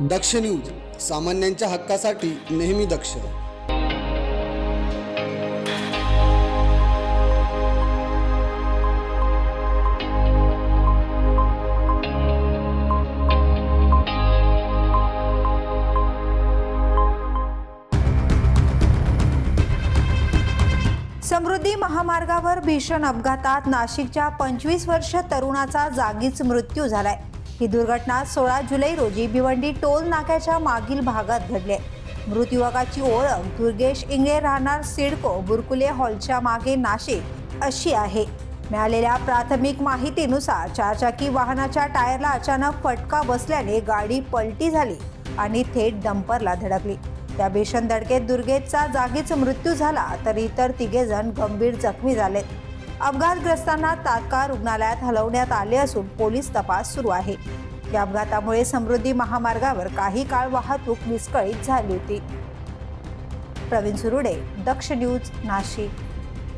दक्ष news सामान्यांच्या हक्कासाठी नेहमी दक्ष. समृद्धी महामार्गावर भीषण अपघातात नाशिकच्या पंचवीस वर्ष तरुणाचा जागीच मृत्यू झालाय. ही दुर्घटना सोळा जुलै रोजी भिवंडी टोल नाक्याच्या मागील भागात घडली. आहे. मृत युवकाची ओळख दुर्गेश इंगळे राहणार सिडको बुरकुले हॉलच्या मागे नाशिक अशी आहे. मिळालेल्या प्राथमिक माहितीनुसार चारचाकी वाहनाच्या टायरला अचानक फटका बसल्याने गाडी पलटी झाली आणि थेट डंपरला धडकली. त्या भीषण धडकेत दुर्गेशचा जागीच मृत्यू झाला तर इतर तिघे जण गंभीर जखमी झालेत. अपघातग्रस्तांना तात्काळ रुग्णालयात हलवण्यात आले असून पोलीस तपास सुरू आहे. या अपघातामुळे समृद्धी महामार्गावर काही काळ वाहतूक विस्कळीत झाली होती. प्रवीण सुरुडे दक्ष न्यूज नाशिक.